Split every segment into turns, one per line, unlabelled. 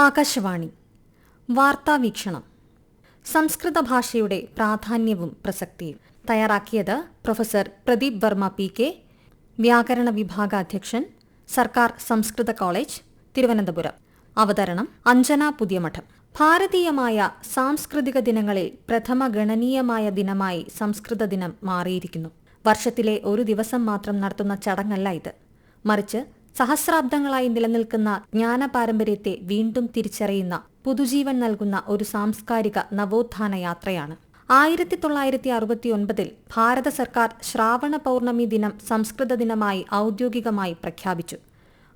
ആകാശവാണി. വാർത്താ വീക്ഷണം. സംസ്കൃത ഭാഷയുടെ പ്രാധാന്യവും പ്രസക്തിയും. തയ്യാറാക്കിയത് professor Pradeep Varma P K വ്യാകരണ വിഭാഗാധ്യക്ഷൻ സർക്കാർ സംസ്കൃത കോളേജ് തിരുവനന്തപുരം. അവതരണം അഞ്ജന പുതിയമഠം. ഭാരതീയമായ സാംസ്കൃതിക ദിനങ്ങളിൽ പ്രഥമ ഗണനീയമായ ദിനമായി സംസ്കൃത ദിനം മാറിയിരിക്കുന്നു. വർഷത്തിലെ ഒരു ദിവസം മാത്രം നടത്തുന്ന ചടങ്ങല്ല ഇത്. മറിച്ച് സഹസ്രാബ്ദങ്ങളായി നിലനിൽക്കുന്ന ജ്ഞാന പാരമ്പര്യത്തെ വീണ്ടും തിരിച്ചറിയുന്ന പുതുജീവൻ നൽകുന്ന ഒരു സാംസ്കാരിക നവോത്ഥാന യാത്രയാണ്. ആയിരത്തി തൊള്ളായിരത്തി അറുപത്തിയൊൻപതിൽ ഭാരത സർക്കാർ ശ്രാവണ പൗർണമി ദിനം സംസ്കൃത ദിനമായി ഔദ്യോഗികമായി പ്രഖ്യാപിച്ചു.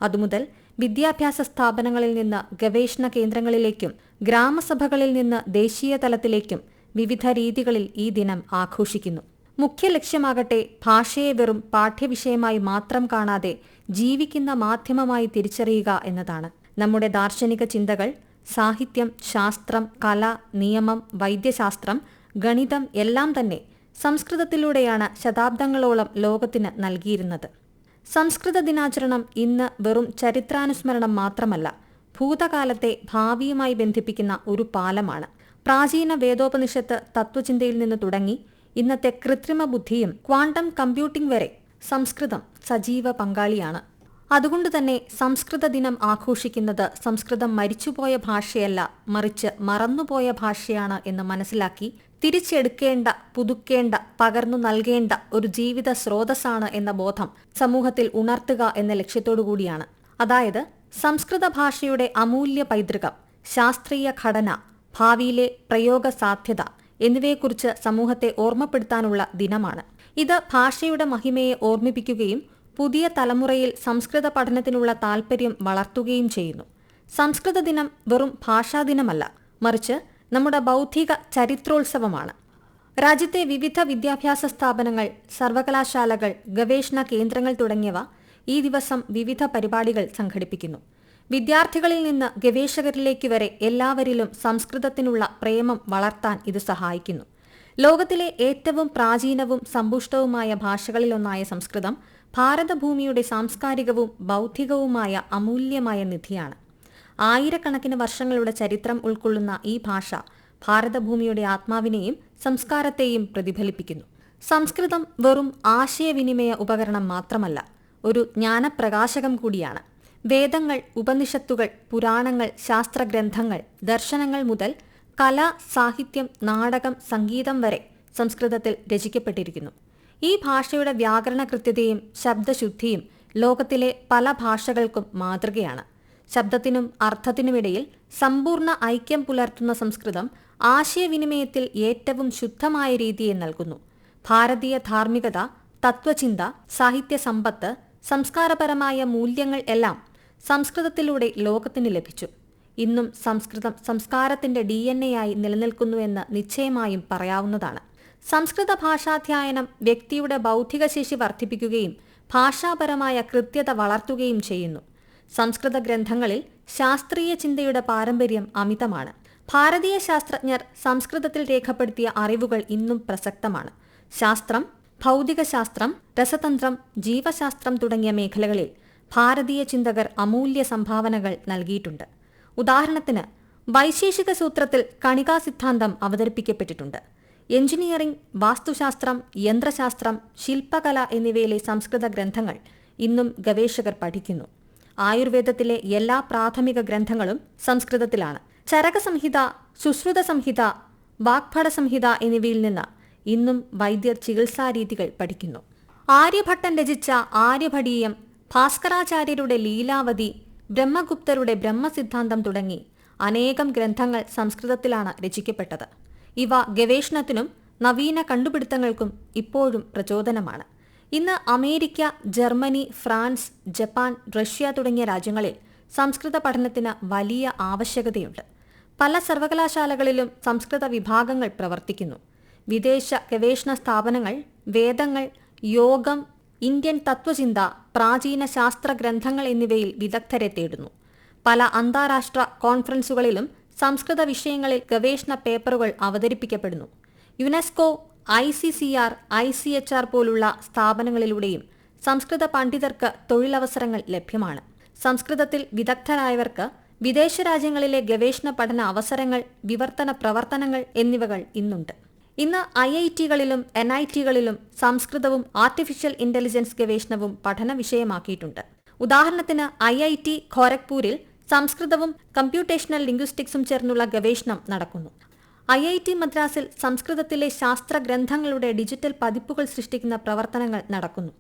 അതുമുതൽ വിദ്യാഭ്യാസ സ്ഥാപനങ്ങളിൽ നിന്ന് ഗവേഷണ കേന്ദ്രങ്ങളിലേക്കും ഗ്രാമസഭകളിൽ നിന്ന് ദേശീയ തലത്തിലേക്കും വിവിധ രീതികളിൽ ഈ ദിനം ആഘോഷിക്കുന്നു. മുഖ്യ ലക്ഷ്യമാകട്ടെ ഭാഷയെ വെറും പാഠ്യവിഷയമായി മാത്രം കാണാതെ ജീവിക്കുന്ന മാധ്യമമായി തിരിച്ചറിയുക എന്നതാണ്. നമ്മുടെ ദാർശനിക ചിന്തകൾ സാഹിത്യം ശാസ്ത്രം കല നിയമം വൈദ്യശാസ്ത്രം ഗണിതം എല്ലാം തന്നെ സംസ്കൃതത്തിലൂടെയാണ് ശതാബ്ദങ്ങളോളം ലോകത്തിന് നൽകിയിരുന്നത്. സംസ്കൃത ദിനാചരണം ഇന്ന് വെറും ചരിത്രാനുസ്മരണം മാത്രമല്ല ഭൂതകാലത്തെ ഭാവിയുമായി ബന്ധിപ്പിക്കുന്ന ഒരു പാലമാണ്. പ്രാചീന വേദോപനിഷത്ത് തത്വചിന്തയിൽ നിന്ന് തുടങ്ങി ഇന്നത്തെ കൃത്രിമ ബുദ്ധിയും ക്വാണ്ടം കമ്പ്യൂട്ടിംഗ് വരെ സംസ്കൃതം സജീവ പങ്കാളിയാണ്. അതുകൊണ്ട് തന്നെ സംസ്കൃത ദിനം ആഘോഷിക്കുന്നത് സംസ്കൃതം മരിച്ചുപോയ ഭാഷയല്ല മറിച്ച് മറന്നുപോയ ഭാഷയാണ് എന്ന് മനസ്സിലാക്കി തിരിച്ചെടുക്കേണ്ട പുതുക്കേണ്ട പകർന്നു നൽകേണ്ട ഒരു ജീവിത സ്രോതസ്സാണ് എന്ന ബോധം സമൂഹത്തിൽ ഉണർത്തുക എന്ന ലക്ഷ്യത്തോടുകൂടിയാണ് അതായത് സംസ്കൃത ഭാഷയുടെ അമൂല്യ പൈതൃകം ശാസ്ത്രീയ ഘടന ഭാവിയിലെ പ്രയോഗ സാധ്യത എന്നിവയെക്കുറിച്ച് സമൂഹത്തെ ഓർമ്മപ്പെടുത്താനുള്ള ദിനമാണ്. ഇത് ഭാഷയുടെ മഹിമയെ ഓർമ്മിപ്പിക്കുകയും പുതിയ തലമുറയിൽ സംസ്കൃത പഠനത്തിനുള്ള താൽപര്യം വളർത്തുകയും ചെയ്യുന്നു. സംസ്കൃത ദിനം വെറും ഭാഷാ ദിനമല്ല മറിച്ച് നമ്മുടെ ബൗദ്ധിക ചരിത്രോത്സവമാണ്. രാജ്യത്തെ വിവിധ വിദ്യാഭ്യാസ സ്ഥാപനങ്ങൾ സർവകലാശാലകൾ ഗവേഷണ കേന്ദ്രങ്ങൾ തുടങ്ങിയവ ഈ ദിവസം വിവിധ പരിപാടികൾ സംഘടിപ്പിക്കുന്നു. വിദ്യാർത്ഥികളിൽ നിന്ന് ഗവേഷകരിലേക്ക് വരെ എല്ലാവരിലും സംസ്കൃതത്തിനുള്ള പ്രേമം വളർത്താൻ ഇത് സഹായിക്കുന്നു. ലോകത്തിലെ ഏറ്റവും പ്രാചീനവും സമ്പുഷ്ടവുമായ ഭാഷകളിലൊന്നായ സംസ്കൃതം ഭാരതഭൂമിയുടെ സാംസ്കാരികവും ബൗദ്ധികവുമായ അമൂല്യമായ നിധിയാണ്. ആയിരക്കണക്കിന് വർഷങ്ങളുടെ ചരിത്രം ഉൾക്കൊള്ളുന്ന ഈ ഭാഷ ഭാരതഭൂമിയുടെ ആത്മാവിനെയും സംസ്കാരത്തെയും പ്രതിഫലിപ്പിക്കുന്നു. സംസ്കൃതം വെറും ആശയവിനിമയ ഉപകരണം മാത്രമല്ല ഒരു ജ്ഞാനപ്രകാശകം കൂടിയാണ്. വേദങ്ങൾ ഉപനിഷത്തുകൾ പുരാണങ്ങൾ ശാസ്ത്രഗ്രന്ഥങ്ങൾ ദർശനങ്ങൾ മുതൽ കല സാഹിത്യം നാടകം സംഗീതം വരെ സംസ്കൃതത്തിൽ രചിക്കപ്പെട്ടിരിക്കുന്നു. ഈ ഭാഷയുടെ വ്യാകരണ കൃത്യതയും ശബ്ദശുദ്ധിയും ലോകത്തിലെ പല ഭാഷകൾക്കും മാതൃകയാണ്. ശബ്ദത്തിനും അർത്ഥത്തിനുമിടയിൽ സമ്പൂർണ ഐക്യം പുലർത്തുന്ന സംസ്കൃതം ആശയവിനിമയത്തിൽ ഏറ്റവും ശുദ്ധമായ രീതിയെ നൽകുന്നു. ഭാരതീയ ധാർമ്മികത തത്വചിന്ത സാഹിത്യ സമ്പത്ത് സംസ്കാരപരമായ മൂല്യങ്ങൾ എല്ലാം സംസ്കൃതത്തിലൂടെ ലോകത്തിന് ലഭിച്ചു. ഇന്നും സംസ്കൃതം സംസ്കാരത്തിന്റെ ഡി എൻ എ ആയി നിലനിൽക്കുന്നുവെന്ന് നിശ്ചയമായും പറയാവുന്നതാണ്. സംസ്കൃത ഭാഷാധ്യായനം വ്യക്തിയുടെ ബൗദ്ധിക ശേഷി വർദ്ധിപ്പിക്കുകയും ഭാഷാപരമായ കൃത്യത വളർത്തുകയും ചെയ്യുന്നു. സംസ്കൃത ഗ്രന്ഥങ്ങളിൽ ശാസ്ത്രീയ ചിന്തയുടെ പാരമ്പര്യം അമിതമാണ്. ഭാരതീയ ശാസ്ത്രജ്ഞർ സംസ്കൃതത്തിൽ രേഖപ്പെടുത്തിയ അറിവുകൾ ഇന്നും പ്രസക്തമാണ്. ശാസ്ത്രം ഭൗതികശാസ്ത്രം രസതന്ത്രം ജീവശാസ്ത്രം തുടങ്ങിയ മേഖലകളിൽ ഭാരതീയ ചിന്തകർ അമൂല്യ സംഭാവനകൾ നൽകിയിട്ടുണ്ട്. ഉദാഹരണത്തിന് വൈശേഷിക സൂത്രത്തിൽ കണികാ സിദ്ധാന്തം അവതരിപ്പിക്കപ്പെട്ടിട്ടുണ്ട്. എഞ്ചിനീയറിംഗ് വാസ്തുശാസ്ത്രം യന്ത്രശാസ്ത്രം ശില്പകല എന്നിവയിലെ സംസ്കൃത ഗ്രന്ഥങ്ങൾ ഇന്നും ഗവേഷകർ പഠിക്കുന്നു. ആയുർവേദത്തിലെ എല്ലാ പ്രാഥമിക ഗ്രന്ഥങ്ങളും സംസ്കൃതത്തിലാണ്. ചരക സംഹിത സുശ്രുത സംഹിത വാഗ്ഭട സംഹിത എന്നിവയിൽ നിന്ന് ഇന്നും വൈദ്യർ ചികിത്സാരീതികൾ പഠിക്കുന്നു. ആര്യഭട്ടൻ രചിച്ച ആര്യഭടീയം ഭാസ്കരാചാര്യരുടെ ലീലാവതി ബ്രഹ്മഗുപ്തരുടെ ബ്രഹ്മസിദ്ധാന്തം തുടങ്ങി അനേകം ഗ്രന്ഥങ്ങൾ സംസ്കൃതത്തിലാണ് രചിക്കപ്പെട്ടത്. ഇവ ഗവേഷണത്തിനും നവീന കണ്ടുപിടുത്തങ്ങൾക്കും ഇപ്പോഴും പ്രചോദനമാണ്. ഇന്ന് America Germany France Japan Russia തുടങ്ങിയ രാജ്യങ്ങളിൽ സംസ്കൃത പഠനത്തിന് വലിയ ആവശ്യകതയുണ്ട്. പല സർവകലാശാലകളിലും സംസ്കൃത വിഭാഗങ്ങൾ പ്രവർത്തിക്കുന്നു. വിദേശ ഗവേഷണ സ്ഥാപനങ്ങൾ വേദങ്ങൾ യോഗം ഇന്ത്യൻ തത്വചിന്ത പ്രാചീന ശാസ്ത്ര ഗ്രന്ഥങ്ങൾ എന്നിവയിൽ വിദഗ്ധരെ തേടുന്നു. പല അന്താരാഷ്ട്ര കോൺഫറൻസുകളിലും സംസ്കൃത വിഷയങ്ങളിൽ ഗവേഷണ പേപ്പറുകൾ അവതരിപ്പിക്കപ്പെടുന്നു. UNESCO I C C R I C H R പോലുള്ള സ്ഥാപനങ്ങളിലൂടെയും സംസ്കൃത പണ്ഡിതർക്ക് തൊഴിലവസരങ്ങൾ ലഭ്യമാണ്. സംസ്കൃതത്തിൽ വിദഗ്ധരായവർക്ക് വിദേശ രാജ്യങ്ങളിലെ ഗവേഷണ പഠന അവസരങ്ങൾ വിവർത്തന പ്രവർത്തനങ്ങൾ എന്നിവകൾ ഇന്നുണ്ട്. ഇന്ന് ഐ ഐ ടികളിലും എൻ ഐ ടികളിലും സംസ്കൃതവും ആർട്ടിഫിഷ്യൽ ഇന്റലിജൻസ് ഗവേഷണവും പഠന വിഷയമാക്കിയിട്ടുണ്ട് ഉദാഹരണത്തിന് ഐ ഐ ടി ഖോരഗ്പൂരിൽ സംസ്കൃതവും കമ്പ്യൂട്ടേഷണൽ ലിംഗ്വിസ്റ്റിക്സും ചേർന്നുള്ള ഗവേഷണം നടക്കുന്നു. ഐ ഐ ടി മദ്രാസിൽ സംസ്കൃതത്തിലെ ശാസ്ത്ര ഗ്രന്ഥങ്ങളുടെ ഡിജിറ്റൽ പതിപ്പുകൾ സൃഷ്ടിക്കുന്ന പ്രവർത്തനങ്ങൾ നടക്കുന്നു.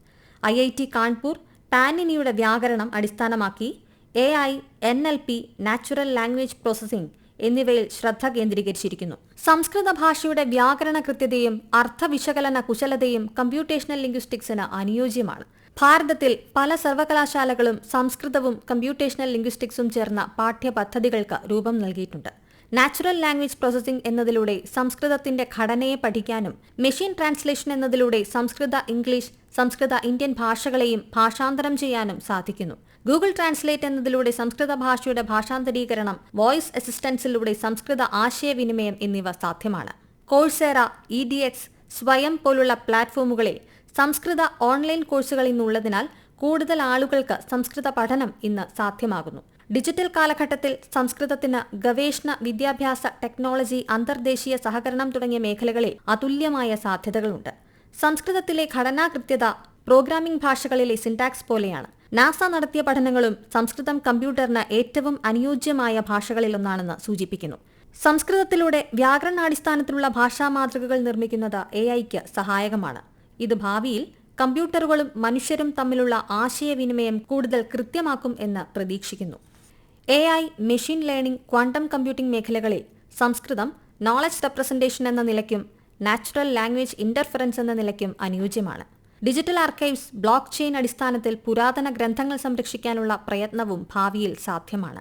ഐ ഐ ടി കാൺപൂർ പാനിനിയുടെ വ്യാകരണം അടിസ്ഥാനമാക്കി A I N L P natural language processing എന്നിവയിൽ ശ്രദ്ധ കേന്ദ്രീകരിച്ചിരിക്കുന്നു. സംസ്കൃത ഭാഷയുടെ വ്യാകരണ കൃത്യതയും അർത്ഥവിശകലന കുശലതയും കമ്പ്യൂട്ടേഷണൽ ലിംഗ്വിസ്റ്റിക്സിന് അനുയോജ്യമാണ്. ഭാരതത്തിൽ പല സർവകലാശാലകളും സംസ്കൃതവും കമ്പ്യൂട്ടേഷണൽ ലിംഗ്വിസ്റ്റിക്സും ചേർന്ന പാഠ്യപദ്ധതികൾക്ക് രൂപം നൽകിയിട്ടുണ്ട്. നാച്ചുറൽ ലാംഗ്വേജ് പ്രോസസ്സിംഗ് എന്നതിലൂടെ സംസ്കൃതത്തിന്റെ ഘടനയെ പഠിക്കാനും മെഷീൻ ട്രാൻസ്ലേഷൻ എന്നതിലൂടെ സംസ്കൃത ഇംഗ്ലീഷ് സംസ്കൃത ഇന്ത്യൻ ഭാഷകളെയും ഭാഷാന്തരം ചെയ്യാനും സാധിക്കുന്നു. ഗൂഗിൾ ട്രാൻസ്ലേറ്റ് എന്നതിലൂടെ സംസ്കൃത ഭാഷയുടെ ഭാഷാന്തരീകരണം വോയിസ് അസിസ്റ്റൻസിലൂടെ സംസ്കൃത ആശയവിനിമയം എന്നിവ സാധ്യമാണ്. കോഴ്സേറ ഇ ഡി എക്സ് സ്വയം പോലുള്ള പ്ലാറ്റ്ഫോമുകളിൽ സംസ്കൃത ഓൺലൈൻ കോഴ്സുകൾ ഇന്നുള്ളതിനാൽ കൂടുതൽ ആളുകൾക്ക് സംസ്കൃത പഠനം ഇന്ന് സാധ്യമാകുന്നു. ഡിജിറ്റൽ കാലഘട്ടത്തിൽ സംസ്കൃതത്തിന് ഗവേഷണ വിദ്യാഭ്യാസ ടെക്നോളജി അന്തർദേശീയ സഹകരണം തുടങ്ങിയ മേഖലകളിൽ അതുല്യമായ സാധ്യതകളുണ്ട്. സംസ്കൃതത്തിലെ ഘടനാകൃത്യത പ്രോഗ്രാമിംഗ് ഭാഷകളിലെ സിൻടാക്സ് പോലെയാണ്. നാസ നടത്തിയ പഠനങ്ങളും സംസ്കൃതം കമ്പ്യൂട്ടറിന് ഏറ്റവും അനുയോജ്യമായ ഭാഷകളിലൊന്നാണെന്ന് സൂചിപ്പിക്കുന്നു. സംസ്കൃതത്തിലൂടെ വ്യാകരണാടിസ്ഥാനത്തിലുള്ള ഭാഷാ മാതൃകകൾ നിർമ്മിക്കുന്നത് എ ഐക്ക് സഹായകമാണ്. ഇത് ഭാവിയിൽ കമ്പ്യൂട്ടറുകളും മനുഷ്യരും തമ്മിലുള്ള ആശയവിനിമയം കൂടുതൽ കൃത്യമാക്കും എന്ന് പ്രതീക്ഷിക്കുന്നു. A I machine learning quantum computing മേഖലകളിൽ സംസ്കൃതം നോളജ് റെപ്രസെന്റേഷൻ എന്ന നിലയ്ക്കും നാച്ചുറൽ ലാംഗ്വേജ് ഇന്റർഫറൻസ് എന്ന നിലയ്ക്കും അനുയോജ്യമാണ്. ഡിജിറ്റൽ ആർക്കൈവ്സ് ബ്ലോക്ക് ചെയിൻ അടിസ്ഥാനത്തിൽ പുരാതന ഗ്രന്ഥങ്ങൾ സംരക്ഷിക്കാനുള്ള പ്രയത്നവും ഭാവിയിൽ സാധ്യമാണ്.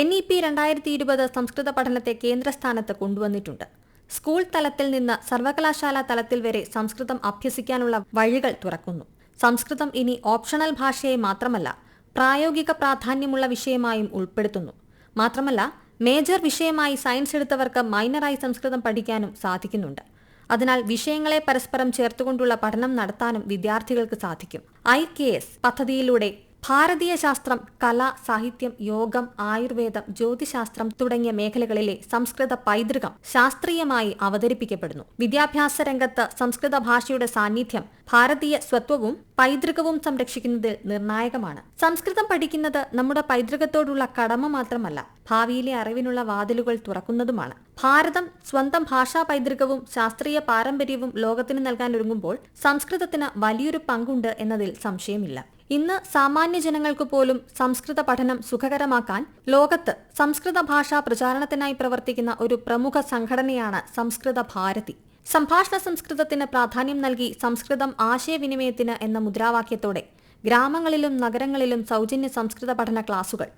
എൻ ഇ പി രണ്ടായിരത്തി ഇരുപത് സംസ്കൃത പഠനത്തെ കേന്ദ്രസ്ഥാനത്ത് കൊണ്ടുവന്നിട്ടുണ്ട്. സ്കൂൾ തലത്തിൽ നിന്ന് സർവകലാശാല തലത്തിൽ വരെ സംസ്കൃതം അഭ്യസിക്കാനുള്ള വഴികൾ തുറക്കുന്നു. സംസ്കൃതം ഇനി ഓപ്ഷണൽ ഭാഷയെ മാത്രമല്ല പ്രായോഗിക പ്രാധാന്യമുള്ള വിഷയമായും ഉൾപ്പെടുത്തുന്നു. മാത്രമല്ല മേജർ വിഷയമായി സയൻസ് എടുത്തവർക്ക് മൈനറായി സംസ്കൃതം പഠിക്കാനും സാധിക്കുന്നുണ്ട്. അതിനാൽ വിഷയങ്ങളെ പരസ്പരം ചേർത്തുകൊണ്ടുള്ള പഠനം നടത്താനും വിദ്യാർത്ഥികൾക്ക് സാധിക്കും. ഐ കെ എസ് പദ്ധതിയിലൂടെ ഭാരതീയ ശാസ്ത്രം കല സാഹിത്യം യോഗം ആയുർവേദം ജ്യോതിശാസ്ത്രം തുടങ്ങിയ മേഖലകളിലെ സംസ്കൃത പൈതൃകം ശാസ്ത്രീയമായി അവതരിപ്പിക്കപ്പെടുന്നു. വിദ്യാഭ്യാസ രംഗത്ത് സംസ്കൃത ഭാഷയുടെ സാന്നിധ്യം ഭാരതീയ സ്വത്വവും പൈതൃകവും സംരക്ഷിക്കുന്നതിൽ നിർണായകമാണ്. സംസ്കൃതം പഠിക്കുന്നത് നമ്മുടെ പൈതൃകത്തോടുള്ള കടമ മാത്രമല്ല ഭാവിയിലെ അറിവിനുള്ള വാതിലുകൾ തുറക്കുന്നതുമാണ്. ഭാരതം സ്വന്തം ഭാഷാ പൈതൃകവും ശാസ്ത്രീയ പാരമ്പര്യവും ലോകത്തിന് നൽകാൻ ഒരുങ്ങുമ്പോൾ സംസ്കൃതത്തിന് വലിയൊരു പങ്കുണ്ട് എന്നതിൽ സംശയമില്ല. ഇന്ന് സാമാന്യ ജനങ്ങൾക്ക് പോലും സംസ്കൃത പഠനം സുഖകരമാക്കാൻ ലോകത്ത് സംസ്കൃത ഭാഷാ പ്രചാരണത്തിനായി പ്രവർത്തിക്കുന്ന ഒരു പ്രമുഖ സംഘടനയാണ് സംസ്കൃത ഭാരതി. സംഭാഷണ സംസ്കൃതത്തിന് പ്രാധാന്യം നൽകി സംസ്കൃതം ആശയവിനിമയത്തിന് എന്ന മുദ്രാവാക്യത്തോടെ ഗ്രാമങ്ങളിലും നഗരങ്ങളിലും സൗജന്യ സംസ്കൃത പഠന ക്ലാസുകൾ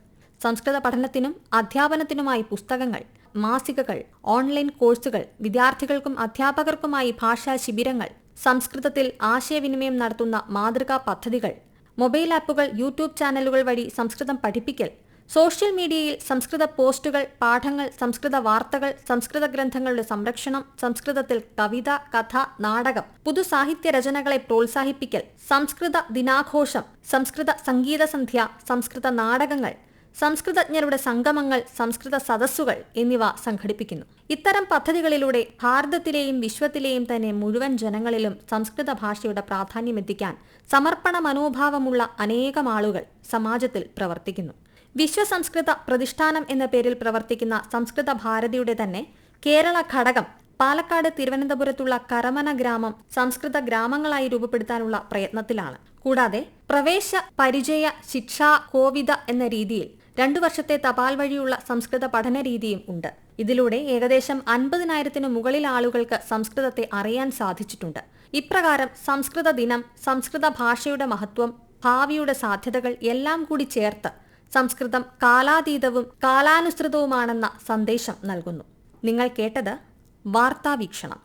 സംസ്കൃത പഠനത്തിനും അധ്യാപനത്തിനുമായി പുസ്തകങ്ങൾ മാസികകൾ ഓൺലൈൻ കോഴ്സുകൾ വിദ്യാർത്ഥികൾക്കും അധ്യാപകർക്കുമായി ഭാഷാ ശിബിരങ്ങൾ സംസ്കൃതത്തിൽ ആശയവിനിമയം നടത്തുന്ന മാതൃകാ പദ്ധതികൾ മൊബൈൽ ആപ്പുകൾ യൂട്യൂബ് ചാനലുകൾ വഴി സംസ്കൃതം പഠിപ്പിക്കൽ സോഷ്യൽ മീഡിയയിൽ സംസ്കൃത പോസ്റ്റുകൾ പാഠങ്ങൾ സംസ്കൃത വാർത്തകൾ സംസ്കൃത ഗ്രന്ഥങ്ങളുടെ സംരക്ഷണം സംസ്കൃതത്തിൽ കവിത കഥ നാടകം പുതു സാഹിത്യ രചനകളെ പ്രോത്സാഹിപ്പിക്കൽ സംസ്കൃത ദിനാഘോഷം സംസ്കൃത സംഗീത സന്ധ്യ സംസ്കൃത നാടകങ്ങൾ സംസ്കൃതജ്ഞരുടെ സംഗമങ്ങൾ സംസ്കൃത സദസ്സുകൾ എന്നിവ സംഘടിപ്പിക്കുന്നു. ഇത്തരം പദ്ധതികളിലൂടെ ഭാരതത്തിലെയും വിശ്വത്തിലെയും തന്നെ മുഴുവൻ ജനങ്ങളിലും സംസ്കൃത ഭാഷയുടെ പ്രാധാന്യം എത്തിക്കാൻ സമർപ്പണ മനോഭാവമുള്ള അനേകം ആളുകൾ സമാജത്തിൽ പ്രവർത്തിക്കുന്നു. വിശ്വസംസ്കൃത പ്രതിഷ്ഠാനം എന്ന പേരിൽ പ്രവർത്തിക്കുന്ന സംസ്കൃത ഭാരതിയുടെ തന്നെ കേരള ഘടകം പാലക്കാട് തിരുവനന്തപുരത്തുള്ള കരമന ഗ്രാമം സംസ്കൃത ഗ്രാമങ്ങളായി രൂപപ്പെടുത്താനുള്ള പ്രയത്നത്തിലാണ്. കൂടാതെ പ്രവേശ പരിചയ ശിക്ഷാ കോവിത എന്ന രീതിയിൽ രണ്ടു വർഷത്തെ തപാൽ വഴിയുള്ള സംസ്കൃത പഠന രീതിയും ഉണ്ട്. ഇതിലൂടെ ഏകദേശം അൻപതിനായിരത്തിനു മുകളിൽ ആളുകൾക്ക് സംസ്കൃതത്തെ അറിയാൻ സാധിച്ചിട്ടുണ്ട്. ഇപ്രകാരം സംസ്കൃത ദിനം സംസ്കൃത ഭാഷയുടെ മഹത്വം ഭാവിയുടെ സാധ്യതകൾ എല്ലാം കൂടി ചേർത്ത് സംസ്കൃതം കാലാതീതവും കാലാനുസൃതവുമാണെന്ന സന്ദേശം നൽകുന്നു. നിങ്ങൾ കേട്ടത് വാർത്താവീക്ഷണം